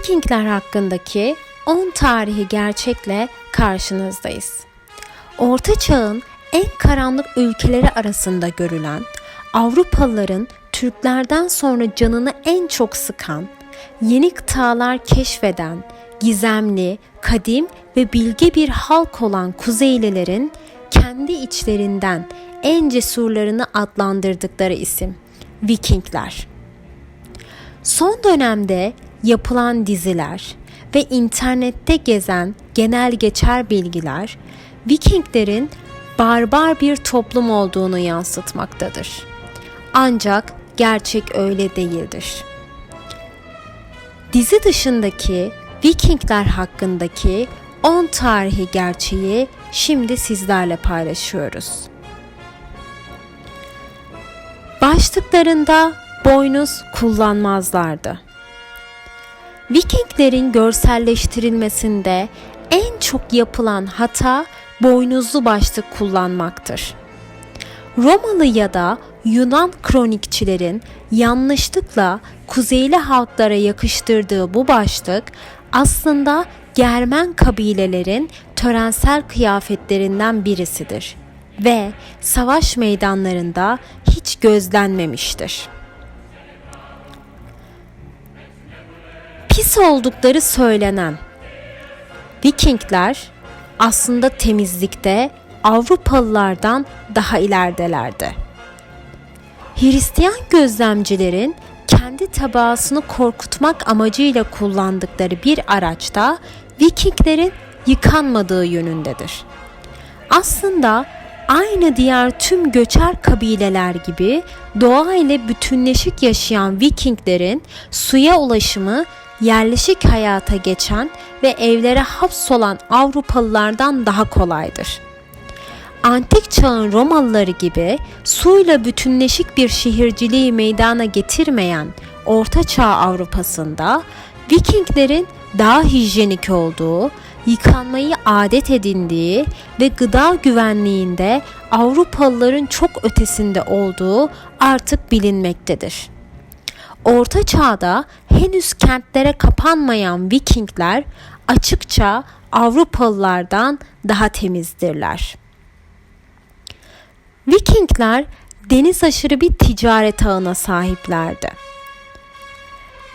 Vikingler hakkındaki 10 tarihi gerçekle karşınızdayız. Orta Çağ'ın en karanlık ülkeleri arasında görülen, Avrupalıların Türklerden sonra canını en çok sıkan, yeni kıtalar keşfeden, gizemli, kadim ve bilge bir halk olan Kuzeylilerin kendi içlerinden en cesurlarını adlandırdıkları isim Vikingler. Son dönemde yapılan diziler ve internette gezen genel geçer bilgiler Vikinglerin barbar bir toplum olduğunu yansıtmaktadır. Ancak gerçek öyle değildir. Dizi dışındaki Vikingler hakkındaki 10 tarihi gerçeği şimdi sizlerle paylaşıyoruz. Başlıklarında boynuz kullanmazlardı. Vikinglerin görselleştirilmesinde en çok yapılan hata boynuzlu başlık kullanmaktır. Romalı ya da Yunan kronikçilerin yanlışlıkla kuzeyli halklara yakıştırdığı bu başlık aslında Germen kabilelerin törensel kıyafetlerinden birisidir ve savaş meydanlarında hiç gözlenmemiştir. Pis oldukları söylenen Vikingler aslında temizlikte Avrupalılardan daha ileridelerdi. Hristiyan gözlemcilerin kendi tabaasını korkutmak amacıyla kullandıkları bir araçta Vikinglerin yıkanmadığı yönündedir. Aslında aynı diğer tüm göçer kabileler gibi doğa ile bütünleşik yaşayan Vikinglerin suya ulaşımı yerleşik hayata geçen ve evlere hapsolan Avrupalılardan daha kolaydır. Antik çağın Romalıları gibi suyla bütünleşik bir şehirciliği meydana getirmeyen Orta Çağ Avrupa'sında Vikinglerin daha hijyenik olduğu, yıkanmayı adet edindiği ve gıda güvenliğinde Avrupalıların çok ötesinde olduğu artık bilinmektedir. Orta Çağ'da henüz kentlere kapanmayan Vikingler açıkça Avrupalılardan daha temizdirler. Vikingler deniz aşırı bir ticaret ağına sahiplerdi.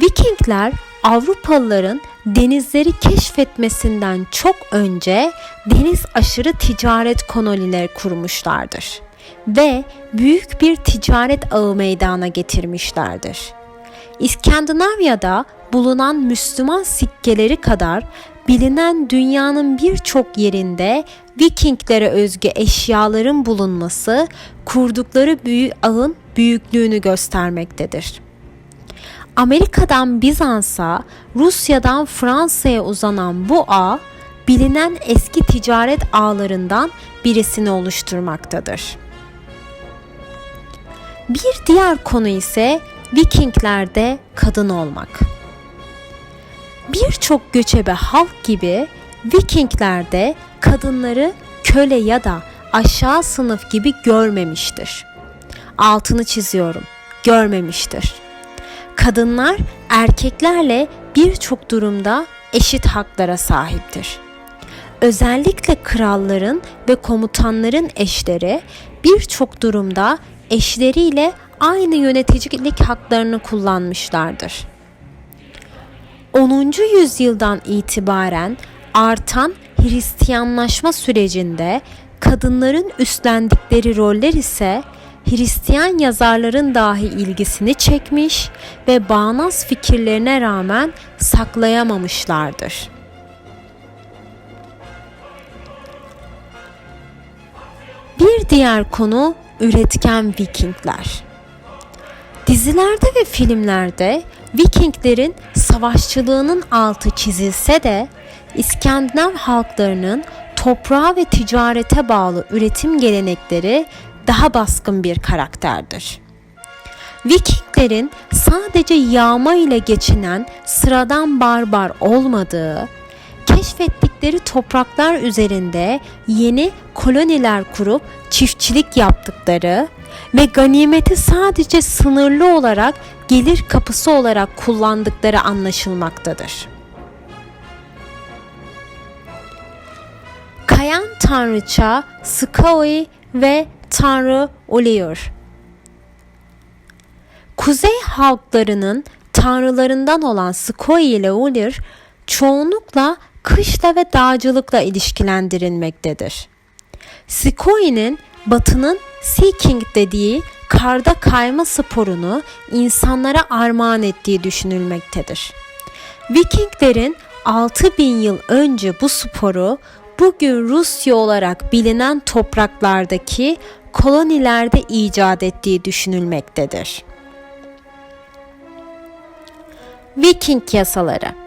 Vikingler Avrupalıların denizleri keşfetmesinden çok önce deniz aşırı ticaret kolonileri kurmuşlardır ve büyük bir ticaret ağı meydana getirmişlerdir. İskandinavya'da bulunan Müslüman sikkeleri kadar bilinen dünyanın birçok yerinde Vikinglere özgü eşyaların bulunması kurdukları büyük ağın büyüklüğünü göstermektedir. Amerika'dan Bizans'a, Rusya'dan Fransa'ya uzanan bu ağ bilinen eski ticaret ağlarından birisini oluşturmaktadır. Bir diğer konu ise Vikinglerde kadın olmak. Birçok göçebe halk gibi Vikinglerde kadınları köle ya da aşağı sınıf gibi görmemiştir. Altını çiziyorum. Görmemiştir. Kadınlar erkeklerle birçok durumda eşit haklara sahiptir. Özellikle kralların ve komutanların eşleri birçok durumda eşleriyle aynı yöneticilik haklarını kullanmışlardır. 10. yüzyıldan itibaren artan Hristiyanlaşma sürecinde kadınların üstlendikleri roller ise Hristiyan yazarların dahi ilgisini çekmiş ve bağnaz fikirlerine rağmen saklayamamışlardır. Bir diğer konu üretken Vikingler. Dizilerde ve filmlerde Vikinglerin savaşçılığının altı çizilse de İskandinav halklarının toprağa ve ticarete bağlı üretim gelenekleri daha baskın bir karakterdir. Vikinglerin sadece yağma ile geçinen sıradan barbar olmadığı, keşfettikleri topraklar üzerinde yeni koloniler kurup çiftçilik yaptıkları ve ganimeti sadece sınırlı olarak gelir kapısı olarak kullandıkları anlaşılmaktadır. Kayan tanrıça Skaoi ve tanrı Oliur. Kuzey halklarının tanrılarından olan Skoi ile Ulir çoğunlukla kışla ve dağcılıkla ilişkilendirilmektedir. Skoi'nin batının Seeking dediği karda kayma sporunu insanlara armağan ettiği düşünülmektedir. Vikinglerin 6000 yıl önce bu sporu bugün Rusya olarak bilinen topraklardaki kolonilerde icat ettiği düşünülmektedir. Viking yasaları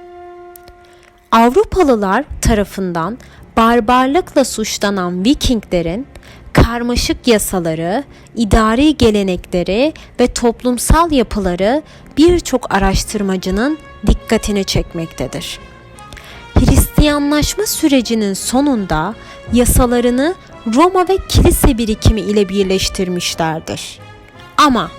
Avrupalılar tarafından barbarlıkla suçlanan Vikinglerin karmaşık yasaları, idari gelenekleri ve toplumsal yapıları birçok araştırmacının dikkatini çekmektedir. Hristiyanlaşma sürecinin sonunda yasalarını Roma ve kilise birikimi ile birleştirmişlerdir. Ama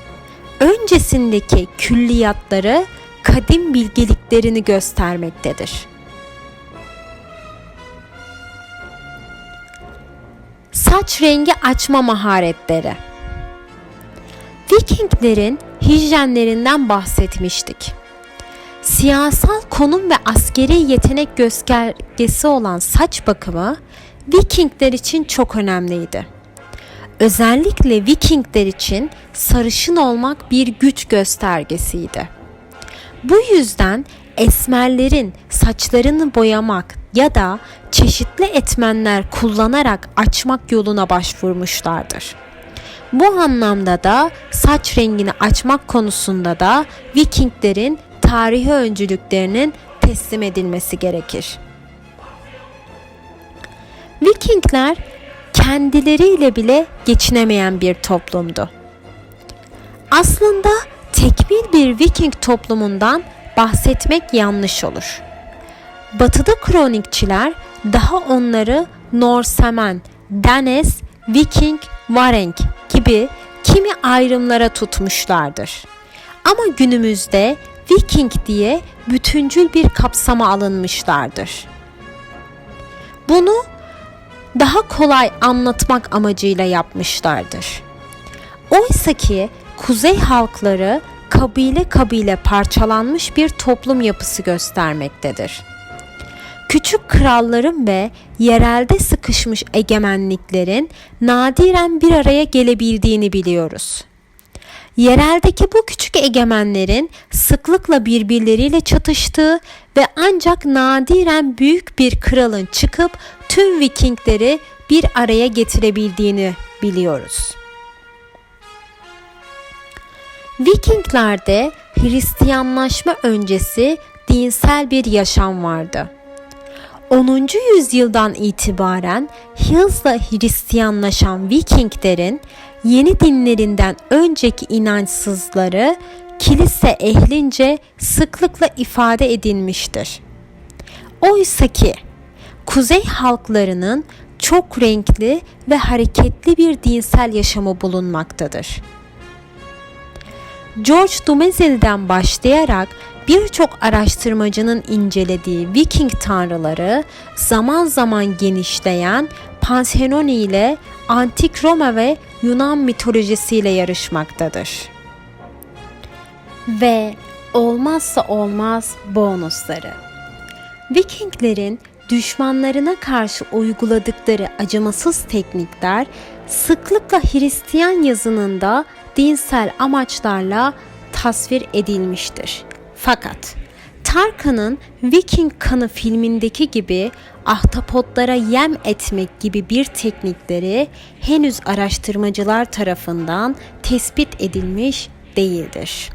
öncesindeki külliyatları kadim bilgeliklerini göstermektedir. Saç rengi açma maharetleri. Vikinglerin hijyenlerinden bahsetmiştik. Siyasal konum ve askeri yetenek göstergesi olan saç bakımı Vikingler için çok önemliydi. Özellikle Vikingler için sarışın olmak bir güç göstergesiydi. Bu yüzden esmerlerin saçlarını boyamak ya da çeşitli etmenler kullanarak açmak yoluna başvurmuşlardır. Bu anlamda da saç rengini açmak konusunda da Vikinglerin tarihi öncülüklerinin teslim edilmesi gerekir. Vikingler kendileriyle bile geçinemeyen bir toplumdu. Aslında tekbil bir Viking toplumundan bahsetmek yanlış olur. Batıda kronikçiler daha onları Norsemen, Danes, Viking, Varenk gibi kimi ayrımlara tutmuşlardır. Ama günümüzde Viking diye bütüncül bir kapsama alınmışlardır. Bunu daha kolay anlatmak amacıyla yapmışlardır. Oysa ki kuzey halkları kabile kabile parçalanmış bir toplum yapısı göstermektedir. Küçük kralların ve yerelde sıkışmış egemenliklerin nadiren bir araya gelebildiğini biliyoruz. Yereldeki bu küçük egemenlerin sıklıkla birbirleriyle çatıştığı ve ancak nadiren büyük bir kralın çıkıp tüm Vikingleri bir araya getirebildiğini biliyoruz. Vikinglerde Hristiyanlaşma öncesi dinsel bir yaşam vardı. 10. yüzyıldan itibaren hızla Hristiyanlaşan Vikinglerin yeni dinlerinden önceki inançsızları kilise ehlince sıklıkla ifade edilmiştir. Oysa ki kuzey halklarının çok renkli ve hareketli bir dinsel yaşamı bulunmaktadır. George Dumézil'den başlayarak birçok araştırmacının incelediği Viking tanrıları zaman zaman genişleyen Pantheon ile Antik Roma ve Yunan mitolojisiyle yarışmaktadır. Ve olmazsa olmaz bonusları. Vikinglerin düşmanlarına karşı uyguladıkları acımasız teknikler sıklıkla Hristiyan yazınında dinsel amaçlarla tasvir edilmiştir. Fakat Tarkan'ın Viking Kanı filmindeki gibi ahtapotlara yem etmek gibi bir teknikleri henüz araştırmacılar tarafından tespit edilmiş değildir.